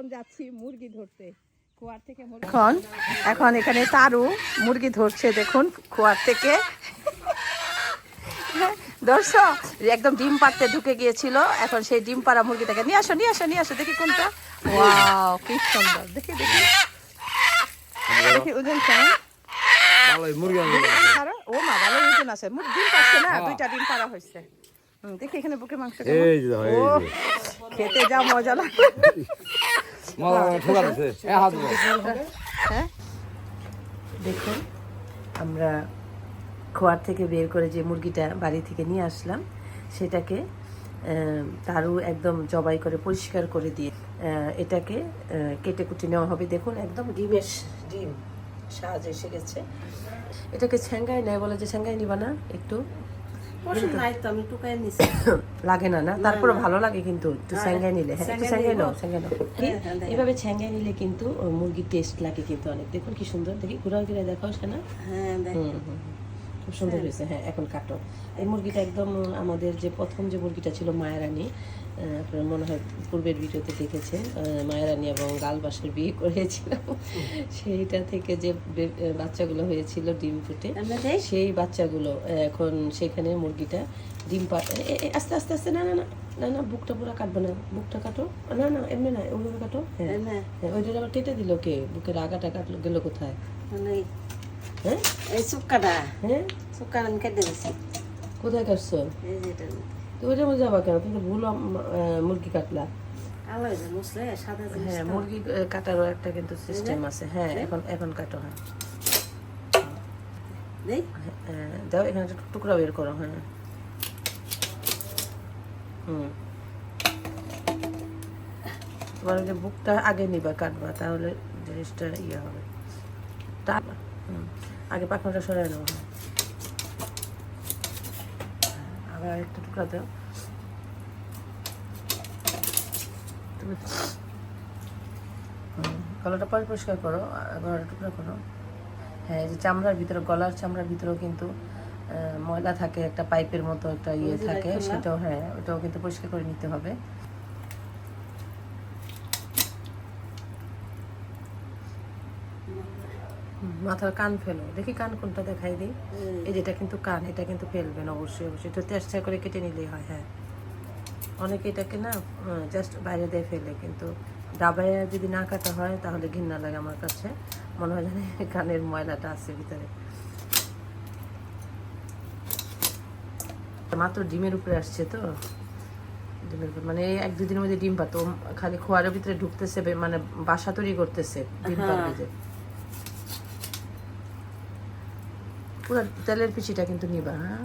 এখন যাচ্ছি মুরগি ধরতে। কুয়ার থেকে এখন এখন এখানে তারু মুরগি ধরছে দেখুন কুয়ার থেকে। দর্শক একদম ডিম পাড়তে ঢুকে গিয়েছিল। এখন সেই ডিম পাড়া মুরগিটাকে নিয়ে আসো নিয়ে আসো নিয়ে আসো দেখি কোনটা। ওয়াও কি সুন্দর দেখি দেখি। দেখি ওজন কেমন? ও মা ভালো ওজন আছে ডিম পাচ্ছে না দুইটা ডিম পাড়া হয়েছে। দেখি এখানে মাংস ও খেতে যা মজা লাগে হ্যাঁ? দেখুন, আমরা খোয়ার থেকে বের করে যে মুরগিটা বাড়ি থেকে নিয়ে আসলাম, সেটাকে তারও একদম জবাই করে, পরিষ্কার করে দিয়ে এটাকে কেটে কুটে নেওয়া হবে। দেখুন, একদম ডিমের ডিম, সাজ এসে গেছে। এটাকে ছ্যাঙ্গাই নেয়, বলে যে ছ্যাঙ্গাই নিবা না, একটু। লাগে না না? তারপরে ভালো লাগে কিন্তু একটু স্যাঙ্গাই নিলে। হ্যাঁ একটু স্যাঙ্গাই নাও স্যাঙ্গাই নাও। কি? এভাবে স্যাঙ্গাই নিলে কিন্তু মুরগির টেস্ট লাগে কিন্তু অনেক। দেখুন কি সুন্দর দেখি ঘুরা ঘুরে দেখাও হ্যাঁ হুম, হুম, হুম। খুব সুন্দর হয়েছে হ্যাঁ এখন কাটো। এই মুরগিটা একদম আমাদের যে প্রথম যে মুরগিটা ছিল মায়ারানী আপনার মনে হয় পূর্বের ভিডিওতে দেখেছেন মায়ারানী এবং গালবাসের বিয়ে করেছিলাম। সেইটা থেকে যে বাচ্চাগুলো হয়েছিল ডিম ফুটে সেই বাচ্চাগুলো এখন সেখানে মুরগিটা ডিম পা আস্তে আস্তে আস্তে না না না না না বুকটা পুরো কাটবে না বুকটা কাটো। না না এমনি না ওইভাবে কাটো। হ্যাঁ হ্যাঁ, ওইটা আবার কেটে দিল কে? বুকের আগাটা কাটলো গেল কোথায়? মানে হ্যাঁ? এই সুক্কাটা। হ্যাঁ? সুক্কাটা আমি কেটে দিছি। কোথায় কাটছো? এই যেটা তো ওইটা মধ্যে যাবা কেন? তুমি ভুল মুরগি কাটলা। হ্যাঁ মুরগি কাটারও একটা কিন্তু সিস্টেম আছে। হ্যাঁ এখন এখন কাটো হ্যাঁ। দাও এখানে একটা টুকরা বের করো হ্যাঁ। হুম। তোমার যে বুকটা আগে নিবা কাটবা তাহলে জিনিসটা ইয়ে হবে। হুম। আগে পাখনাটা সরাই নেব। হ্যাঁ আবার একটা টুকরা দাও। তুমি গলাটা পরে পরিষ্কার করো আবার টুকরা করো। হ্যাঁ যে চামড়ার ভিতরে গলার চামড়ার ভিতরেও কিন্তু ময়লা থাকে একটা পাইপের মতো একটা ইয়ে থাকে সেটাও হ্যাঁ ওটাও কিন্তু পরিষ্কার করে নিতে হবে হুম, মাথার কান ফেলো। দেখি কান কোনটা দেখাই দিই। এই যেটা কিন্তু কান এটা কিন্তু ফেলবেন অবশ্যই অবশ্যই। এটা চেষ্টা করে কেটে নিলেই হয় হ্যাঁ। অনেকে এটাকে না জাস্ট বাইরে দিয়ে ফেলে কিন্তু ডাবায় যদি না কাটা হয় তাহলে ঘৃণা লাগে আমার কাছে। মনে হয় জানি কানের ময়লাটা আছে ভিতরে। মাত্র ডিমের উপরে আসছে তো? ডিমের উপরে মানে এক দুদিনের মধ্যে ডিম পাতো খালি খোয়ারের ভিতরে ঢুকতেছে মানে বাসা তৈরি করতেছে ডিম পারবে যে। পুরো তেলের পিচিটা কিন্তু নিবা হ্যাঁ?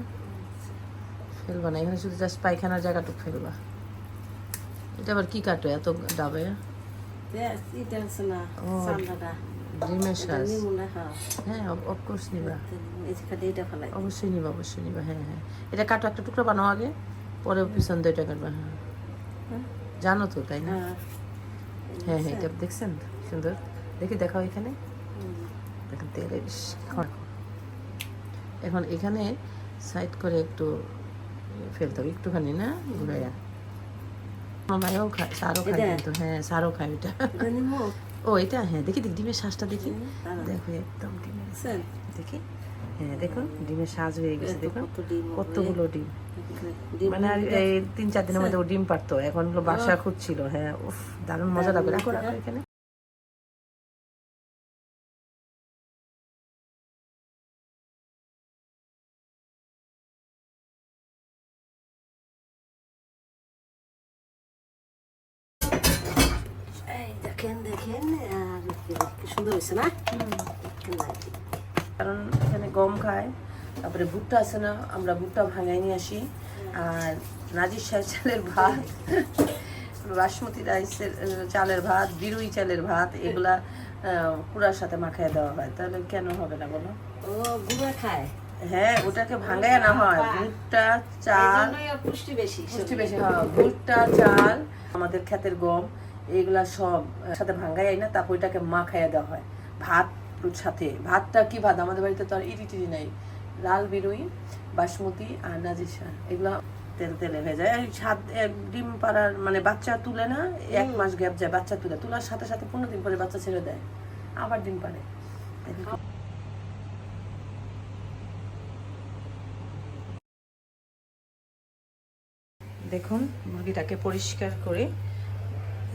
ফেলবা না এখানে শুধু জাস্ট পায়খানার জায়গাটুকু ফেলবা। এটা আবার কি কাটো এত ডাবে। ডিমের শ্বাস হ্যাঁ। হ্যাঁ অফকোর্স নিবা। অবশ্যই নিবা অবশ্যই নিবা হ্যাঁ হ্যাঁ। এটা কাটো একটা টুকরো বানাও আগে পরে পিছন দিয়ে এটা কাটবা হ্যাঁ। জানো তো তাই না? হ্যাঁ। হ্যাঁ হ্যাঁ এটা দেখছেন? সুন্দর? দেখি দেখাও এখানে। দেখেন খাও। এখন এখানে সাইড করে একটু ফেলতে হবে। একটুখানি না? ঘুরাইয়া আমার মায়েও খায় সারও খায় কিন্তু হ্যাঁ সারও খায় ওইটা। এটা ও এটা? হ্যাঁ দেখি দেখি ডিমের শ্বাসটা দেখি। একদম ডিমের দেখি। হ্যাঁ দেখুন ডিমের শ্বাস হয়ে গেছে দেখুন। কতগুলো ডিম। ডিম মানে আর এই তিন চার দিনের মধ্যে ও ডিম পারতো এখন হলো বাসা খুঁজছিল হ্যাঁ উফ দারুণ মজা লাগবে রাখো রাখো এখানে? দেখেন দেখেন আর কি কি সুন্দর হয়েছে না? কারণ এখানে গম খায় তারপরে ভুট্টা আছে না আমরা ভুট্টা ভাঙাই নিয়ে আসি। আর নাজির শাহ চালের ভাত বাসমতি রাইসের চালের ভাত বিরুই চালের ভাত এগুলা কুড়ার সাথে মাখায় দেওয়া হয়। তাহলে কেন হবে না বলো? ও গুঁড়া খায়? হ্যাঁ ওটাকে ভাঙায় না হয়। ভুট্টা চাল। পুষ্টি বেশি পুষ্টি বেশি হয় ভুট্টা চাল আমাদের ক্ষেতের গম। এগুলা সব সাথে ভাঙ্গাই না তারপর ওইটাকে মাখাইয়া দেওয়া হয়। ভাত সাথে। ভাতটা কি ভাত? আমাদের বাড়িতে তো আর ইটি টিটি নাই। লাল বিরুই বাসমতি আর শাহ এগুলা তেল তেলে হয়ে যায়। সাত ডিম পাড়ার মানে বাচ্চা তুলে না এক মাস গ্যাপ যায় বাচ্চা তুলে। তোলার সাথে সাথে পনেরো দিন পরে বাচ্চা ছেড়ে দেয়। আবার ডিম পারে দেখুন মুরগিটাকে পরিষ্কার করে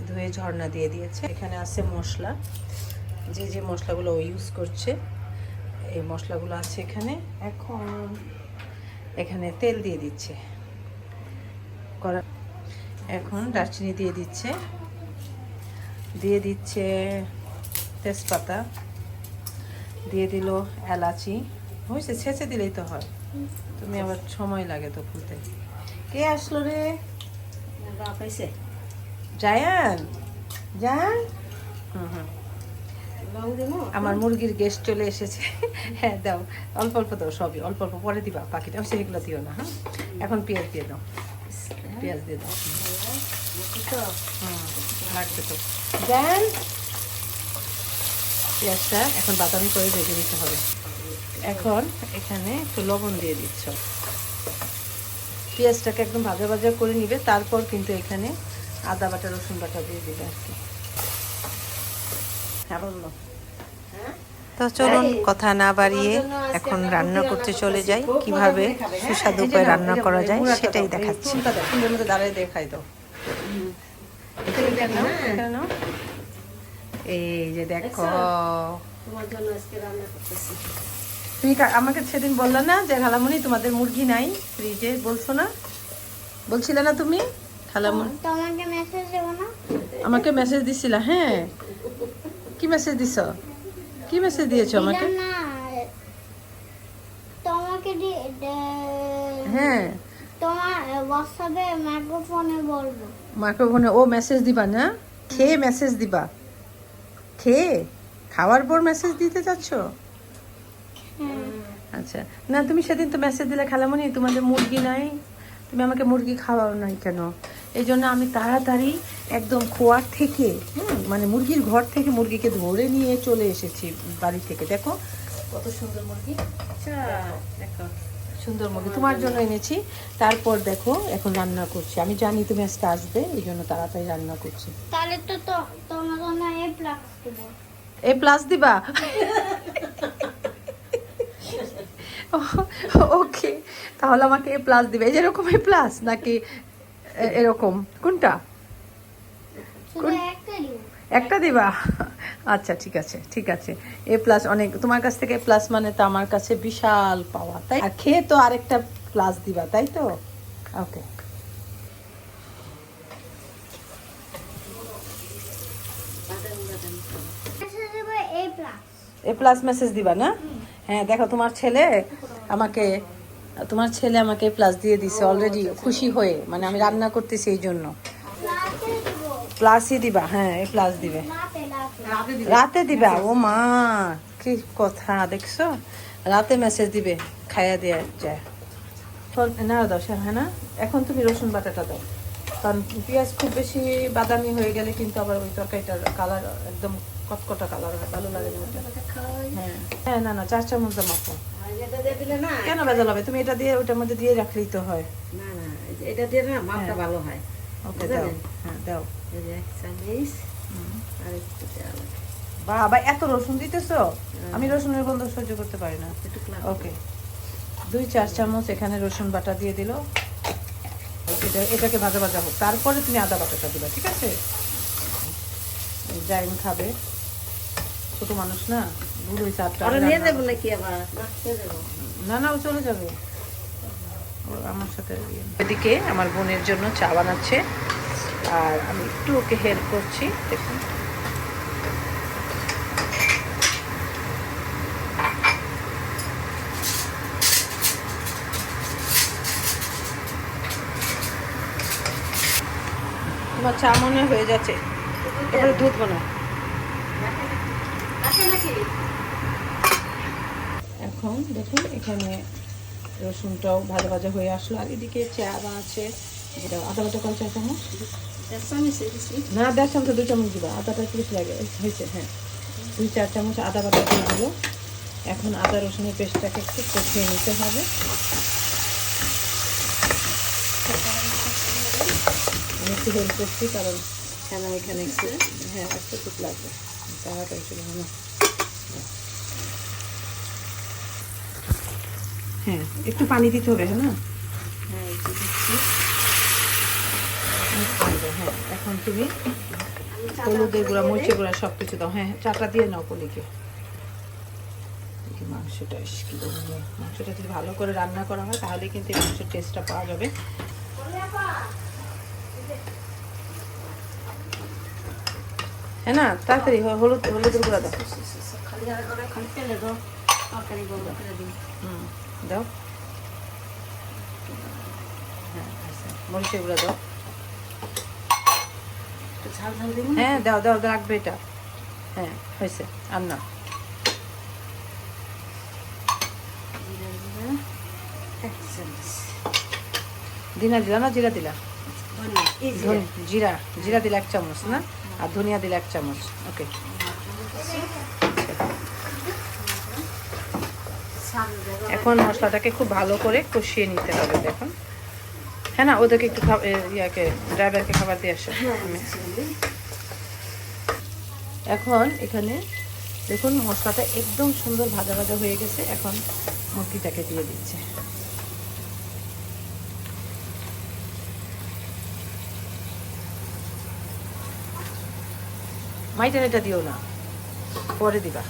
ধুয়ে ঝর্ণা দিয়ে দিয়েছে। এখানে আছে মশলা। যে যে মশলাগুলো ও ইউজ করছে, এই মশলাগুলো আছে এখানে। এখন এখানে তেল দিয়ে দিচ্ছে। করা এখন দারচিনি দিয়ে দিচ্ছে। দিয়ে দিচ্ছে তেজপাতা। দিয়ে দিল এলাচি। হয়েছে ছেঁচে দিলেই তো হয়। তুমি আবার সময় লাগে তো খুলতে। কে আসলো রে? হয়েছে জায়ান জায়ান? আমার মুরগির গেস্ট চলে এসেছে। হ্যাঁ দাও। অল্প অল্প দাও সবই অল্প অল্প পরে দিবা পাখিটা। সেগুলো দিও না হ্যাঁ? এখন পেঁয়াজ দিয়ে দাও। পেঁয়াজ দিয়ে দাও। লাগবে তো। দেন পেঁয়াজটা এখন বাদামি করে ভেজে নিতে হবে। এখন এখানে একটু লবণ দিয়ে দিচ্ছ। পেঁয়াজটাকে একদম ভাজা ভাজা করে নিবে তারপর কিন্তু এখানে আদা বাটা রসুন বাটা দিয়ে দিবে আর কি। হ্যাঁ বলল তো চলুন কথা না বাড়িয়ে এখন রান্না করতে চলে যাই। কীভাবে সুস্বাদু উপায়ে রান্না করা যায় সেটাই দেখাচ্ছি। দাঁড়িয়ে দেখাই। এই যে দেখো। তোমার জন্য আজকে রান্না করতেছি। তুমি আমাকে সেদিন বললে না যে খালামণি তোমাদের মুরগি নাই ফ্রিজে বলছো না? বলছিলে না তুমি? খালামণি তোমাকে মেসেজ দেবো না? আমাকে মেসেজ দিছিলা হ্যাঁ। কি মেসেজ দিছ? কি মেসেজ দিয়েছ আমাকে? তোমাকে হ্যাঁ। তোমার হোয়াটসঅ্যাপে মাইক্রোফোনে বলব। মাইক্রোফোনে ও মেসেজ দিবা না? খেয়ে মেসেজ দিবা। খেয়ে? খাওয়ার পর মেসেজ দিতে চাচ্ছ? আচ্ছা। না তুমি সেদিন তো মেসেজ দিলে খালামণি তোমাদের মুরগি নাই। তুমি আমাকে মুরগি খাওয়াও নাই কেন? এই জন্য আমি তাড়াতাড়ি একদম খোয়ার থেকে হুম, মানে মুরগির ঘর থেকে মুরগিকে ধরে নিয়ে চলে এসেছি বাড়ি থেকে। দেখো কত সুন্দর মুরগি। আচ্ছা দেখো সুন্দর মুরগি। তোমার জন্য এনেছি। তারপর দেখো এখন রান্না করছি। আমি জানি তুমি আজকে আসবে এই জন্য তাড়াতাড়ি রান্না করছি। তাহলে তো তোমার জন্য এ প্লাস দেবো। এ প্লাস দিবা? ওকে তাহলে আমাকে এ প্লাস দিবে। এই যে এরকম এ প্লাস নাকি এরকম। কোনটা? একটা দিবা। আচ্ছা ঠিক আছে ঠিক আছে। এ প্লাস অনেক তোমার কাছ থেকে প্লাস মানে তো আমার কাছে বিশাল পাওয়া তাই আর খেয়ে তো আরেকটা প্লাস দিবা তাই তো? ওকে এ প্লাস মেসেজ দিবা না? হ্যাঁ দেখো তোমার ছেলে আমাকে তোমার ছেলে আমাকে প্লাস দিয়ে দিছে অলরেডি খুশি হয়ে। মানে আমি রান্না করতেছি এই জন্য। প্লাসই দিবা হ্যাঁ এ প্লাস দিবে। রাতে দিবি? ও মা, কি কথা, দেখছ? রাতে মেসেজ দিবে, খাইয়া দিয়ে যায়। না দাও হ্যাঁ না। এখন তুমি রসুন বাটাটা দাও। কারণ পেঁয়াজ খুব বেশি বাদামি হয়ে গেলে কিন্তু আবার ওই তরকারিটার কালার একদম কটকটা কালার হয়, ভালো লাগে হ্যাঁ। হ্যাঁ না না, চার চামচ দাও মাপো কেন ভেজাল হবে? তুমি এটা দিয়ে ওটার মধ্যে দিয়ে রাখলেই তো হয়। না না এটা দিয়ে না মাপটা ভালো হয়। ওকে দাও। হ্যাঁ দাও। আর একটু বাবা এত রসুন দিতেছো? আমি রসুনের গন্ধ সহ্য করতে পারি না। ওকে। দুই চার চামচ এখানে রসুন বাটা দিয়ে দিল। এটা এটাকে ভাজা ভাজা হোক। তারপরে তুমি আদা বাটাটা দিবা ঠিক আছে? জাইন খাবে। ছোট মানুষ না? বুড়ো চারটা নিয়ে যাব নাকি আবার? না না না ও চলে যাবে। আমার সাথে ইয়ে। এদিকে আমার বোনের জন্য চা বানাচ্ছে। আর আমি একটু ওকে হেল্প করছি দেখুন। তোমার চা মনে হয়ে যাচ্ছে। এবারে দুধ বানাও আছে নাকি এখন দেখুন, এখানে রসুনটাও ভাজা ভাজা হয়ে আসলো। আর এদিকে চা বানাচ্ছে যেটা আদা বাটা কল চা চামচ? না, দেড় চামচ, দুই চামচ দিবা। আদাটা বেশি লাগে, হয়েছে হ্যাঁ। দুই, চার চামচ আদা বাটা দিয়ে দিল। এখন আদা রসুনের পেস্টটাকে একটু কষিয়ে নিতে হবে। আমি একটু হেল্প করছি, কারণ হ্যাঁ এখানে একটু হ্যাঁ একটু টুক লাগবে। তাড়াতাড়ি চলে হ্যাঁ একটু পানি দিতে হবে হ্যাঁ না? হ্যাঁ একটু দিচ্ছি। হ্যাঁ এখন তুমি হলুদের গুঁড়া মরিচের গুঁড়া সব কিছু দাও হ্যাঁ চাটা দিয়ে নাও পলিকে মাংসটা মাংসটা যদি ভালো করে রান্না করা হয় তাহলে কিন্তু এই মাংসের টেস্টটা পাওয়া যাবে। হ্যাঁ না তাড়াতাড়ি হলুদ হলুদের গুঁড়া দাও। দাও তরকারি বন্ধ করে দিই। হুম দাও। হ্যাঁ আচ্ছা মরিচের গুঁড়া দাও। একটু ঝাল হ্যাঁ দাও দাও রাখবে এটা। হ্যাঁ হয়েছে আর না। দিনা দিলা না জিরা দিলা? জিরা। জিরা দিলে এক চামচ না? আর ধনিয়া দিলে এক চামচ ওকে সাল দেবো এখন মশলাটাকে খুব ভালো করে কষিয়ে নিতে হবে দেখুন। হ্যাঁ না ওদেরকে একটু ইয়াকে ড্রাইভারকে খাবার দিয়ে আসো। আমি- এখন এখানে দেখুন মশলাটা একদম সুন্দর ভাজা ভাজা হয়ে গেছে। এখন মুরগিটাকে দিয়ে দিচ্ছে। মাইটান এটা দিও না পরে দিবা।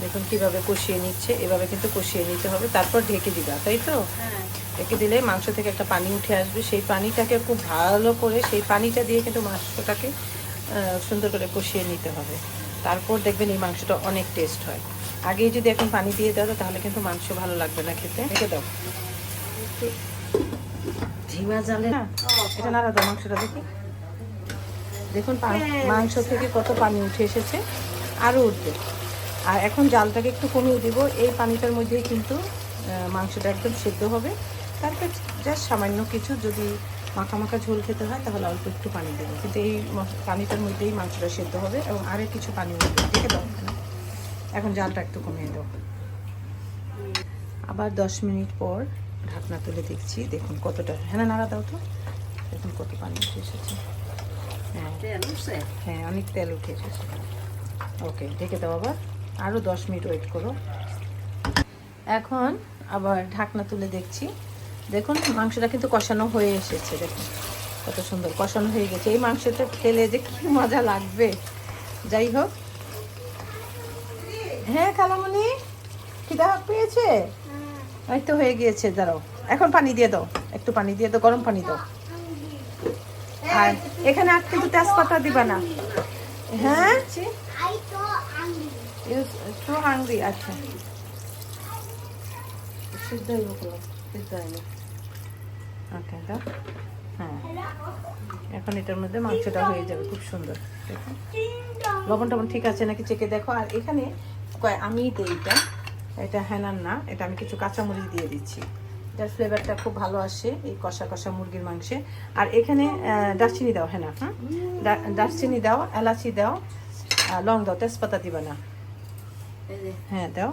দেখুন কীভাবে কষিয়ে নিচ্ছে এভাবে কিন্তু কষিয়ে নিতে হবে। তারপর ঢেকে দিবা তাই তো? হ্যাঁ। ঢেকে দিলে মাংস থেকে একটা পানি উঠে আসবে। সেই পানিটাকে খুব ভালো করে সেই পানিটা দিয়ে কিন্তু মাংসটাকে আহ, সুন্দর করে কষিয়ে নিতে হবে। তারপর দেখবেন এই মাংসটা অনেক টেস্ট হয়। আগেই যদি এখন পানি দিয়ে দাও তাহলে কিন্তু মাংস ভালো লাগবে না খেতে। রেখে দাও। ঝিমা জালে হ্যাঁ এটা নাড়া দাও মাংসটা দেখি। দেখুন মাংস থেকে কত পানি উঠে এসেছে। আরও উঠবে। আর এখন জালটাকে একটু কমিয়ে দিব। এই পানিটার মধ্যেই কিন্তু মাংসটা একদম সেদ্ধ হবে। তারপর জাস্ট সামান্য কিছু যদি মাখা মাখা ঝোল খেতে হয় তাহলে অল্প একটু পানি দেবো। কিন্তু এই পানিটার মধ্যেই মাংসটা সেদ্ধ হবে এবং আরও কিছু পানি দেখে দাও এখানে। এখন জালটা একটু কমিয়ে দাও। আবার দশ মিনিট পর ঢাকনা তুলে দেখছি। দেখুন কতটা হ্যাঁ নাড়া দাও তো। দেখুন কত পানি উঠে এসেছে। হ্যাঁ। হ্যাঁ অনেক তেল উঠে এসেছে। ওকে ঢেকে দাও আবার। আরও দশ মিনিট ওয়েট করো। এখন আবার ঢাকনা তুলে দেখছি। দেখুন মাংসটা কিন্তু কষানো হয়ে এসেছে দেখুন কত সুন্দর কষানো হয়ে গেছে। এই মাংসটা খেলে যে কি মজা লাগবে। যাই হোক। হ্যাঁ খালামণি খিদা পেয়েছে? এই তো হয়ে গিয়েছে দাঁড়াও। এখন পানি দিয়ে দাও একটু পানি দিয়ে দাও গরম পানি দাও। আর এখানে আর কিন্তু তেজপাতা দিবা না। হ্যাঁ? Angry. টু হাংরি আচ্ছা সিদ্ধ হইব হইব ওকে দাও হ্যাঁ। এখন এটার মধ্যে মাংসটা হয়ে যাবে খুব সুন্দর। দেখো লবণ টবণ ঠিক আছে নাকি চেকে দেখো। আর এখানে আমি দিই এটা। এটা হ্যানার না এটা আমি কিছু কাঁচামরিচ দিয়ে দিচ্ছি। এটার ফ্লেভারটা খুব ভালো আসে এই কষা কষা মুরগির মাংসে। আর এখানে আহ, দারচিনি দাও হ্যাঁ হ্যাঁ দারচিনি দাও এলাচি দাও লং দাও তেজপাতা দিবা না। হ্যাঁ দাও।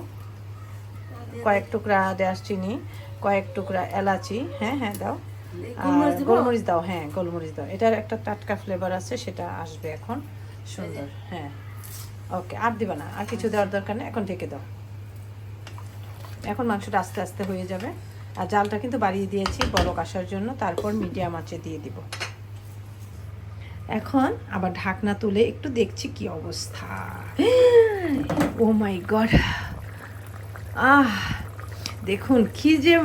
কয়েক টুকরা দারচিনি কয়েক টুকরা এলাচি হ্যাঁ হ্যাঁ দাও। আর গোলমরিচ গোলমরিচ দাও হ্যাঁ গোলমরিচ দাও। এটার একটা টাটকা ফ্লেভার আছে সেটা আসবে এখন। সুন্দর হ্যাঁ। ওকে আর দিবা না আর কিছু দেওয়ার দরকার নেই এখন ঢেকে দাও। এখন মাংসটা আস্তে আস্তে হয়ে যাবে। আর জালটা কিন্তু বাড়িয়ে দিয়েছি বলক আসার জন্য তারপর মিডিয়াম আঁচে দিয়ে দিব। এখন আবার ঢাকনা তুলে একটু দেখছি কি অবস্থা। ও মাই গড আহ, দেখুন কি যে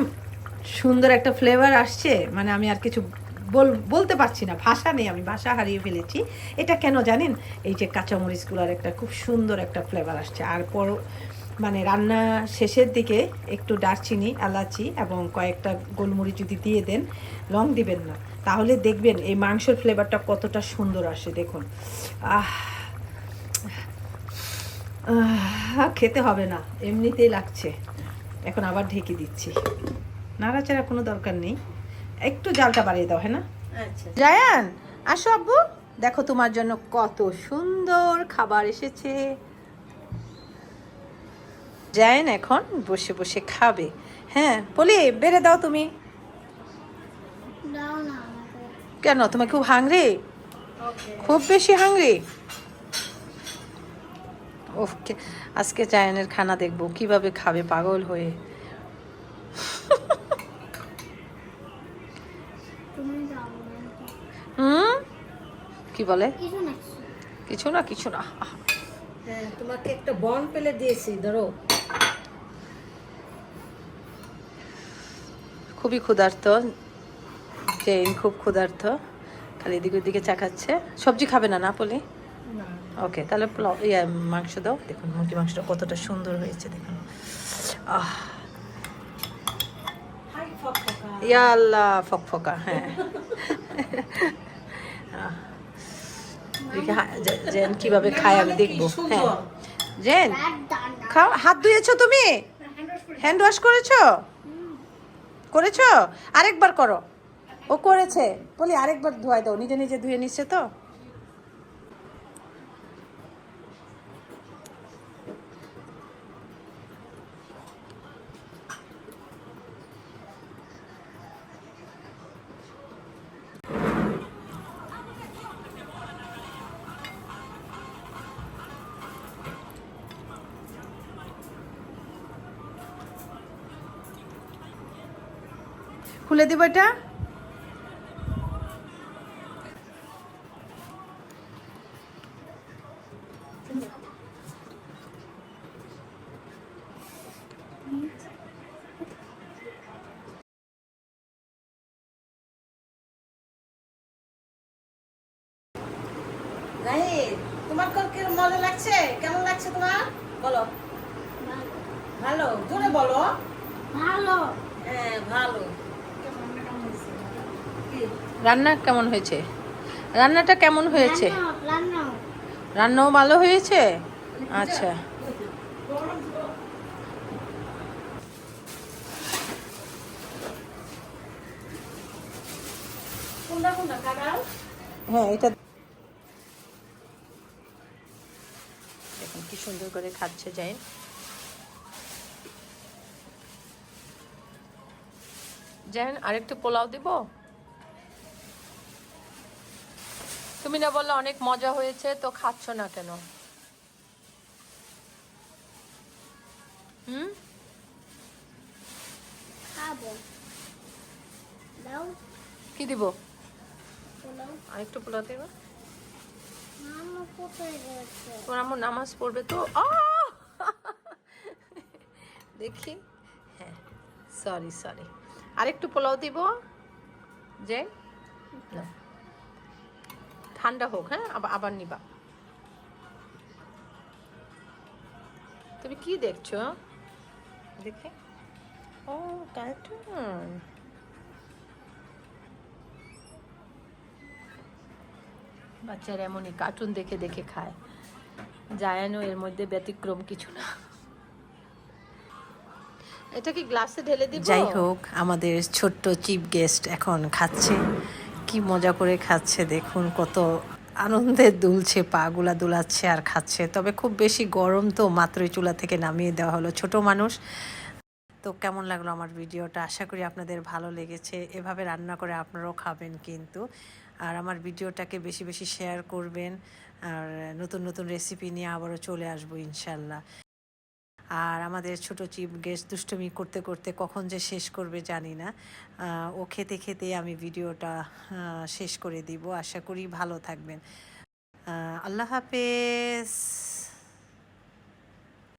সুন্দর একটা ফ্লেভার আসছে। মানে আমি আর কিছু বল, বলতে পারছি না, ভাষা নেই আমি, ভাষা হারিয়ে ফেলেছি। এটা কেন জানেন? এই যে কাঁচামরিচগুলোর একটা খুব সুন্দর একটা ফ্লেভার আসছে। আর পর মানে রান্না শেষের দিকে একটু দারচিনি, এলাচি এবং কয়েকটা গোলমরিচ যদি দিয়ে দেন লং দিবেন না। তাহলে দেখবেন এই মাংসের ফ্লেভারটা কতটা সুন্দর আসে দেখুন। আহ খেতে হবে না এমনিতেই লাগছে। এখন আবার ঢেকে দিচ্ছি। নাড়াচাড়া কোনো দরকার নেই। একটু জালটা বাড়িয়ে দাও হ্যাঁ না? আচ্ছা। জায়ান আসো আব্বু। দেখো তোমার জন্য কত সুন্দর খাবার এসেছে। জায়ান এখন বসে বসে খাবে। হ্যাঁ বলি বেড়ে দাও তুমি। কেন তোমার খুব হাংরি খুব বেশি হাংরি ওকে আজকে চায়নের খানা দেখব কীভাবে খাবে পাগল হয়ে। হুম? কি বলে? কিছু না কিছু না। হ্যাঁ তোমাকে একটা বন পেলে দিয়েছি ধরো। খুবই ক্ষুধার্ত। জেন খুব ক্ষুধার্ত। খালি এদিকে ওদিকে চাকাচ্ছে সবজি খাবে না না পলি? ওকে তাহলে ইয়া মাংস দাও। দেখুন মুরগি মাংসটা কতটা সুন্দর হয়েছে দেখুন। আহ। ইয়া আল্লাহ ফকফকা হ্যাঁ। জেন কীভাবে খায় আমি দেখব হ্যাঁ। জেন খাও হাত ধুয়েছো তুমি? হ্যান্ড ওয়াশ করেছ? করেছ? আরেকবার করো। ও করেছে। বলি আরেকবার ধোয়াই দাও নিজে নিজে ধুয়ে নিচ্ছে তো। খুলে দিব এটা? জাহিদ তোমার কি মজা লাগছে? কেমন লাগছে তোমার? বলো। ভালো। জোরে বলো। ভালো। হ্যাঁ ভালো। রান্না কেমন হয়েছে? রান্নাটা কেমন হয়েছে? রান্না রান্না রান্নাও ভালো হয়েছে? আচ্ছা। কোনটা কোনটা? কাটাল হ্যাঁ এটা দেখুন কি সুন্দর করে খাচ্ছে যাই জানেন আরেকটু পোলাও দিব? তুমি না বললে অনেক মজা হয়েছে তো খাচ্ছ না কেন? হুম? খাব। কি দিব? আরেকটু পোলাও দেবো? তোমার আমার নামাজ পড়বে তো। দেখি। হ্যাঁ সরি সরি আরেকটু পোলাও দিব। যে ঠান্ডা হোক হ্যাঁ? আবার আবার নিবা। তুমি কি দেখছ? দেখে। ও কার্টুন বাচ্চারা এমনই কার্টুন দেখে দেখে খায়। জায়ানও এর মধ্যে ব্যতিক্রম কিছু না। এটা কি গ্লাসে ঢেলে দিব? যাই হোক, আমাদের ছোট্ট চিফ গেস্ট এখন খাচ্ছে। কি মজা করে খাচ্ছে দেখুন, কত আনন্দে দুলছে, পাগুলা দুলাচ্ছে আর খাচ্ছে। তবে খুব বেশি গরম তো মাত্রই চুলা থেকে নামিয়ে দেওয়া হলো ছোট মানুষ। তো কেমন লাগল আমার ভিডিওটা? আশা করি আপনাদের ভালো লেগেছে। এভাবে রান্না করে আপনারাও খাবেন কিন্তু। আর আমার ভিডিওটাকে বেশি বেশি শেয়ার করবেন আর নতুন নতুন রেসিপি নিয়ে আবারও চলে আসব ইনশাল্লাহ। আর আমাদের ছোট চিপ গেস্ট দুষ্টমি করতে করতে কখন যে শেষ করবে জানি না। ও খেতে খেতে আমি ভিডিওটা শেষ করে দিব। আশা করি ভালো থাকবেন। আল্লাহ হাফেজ।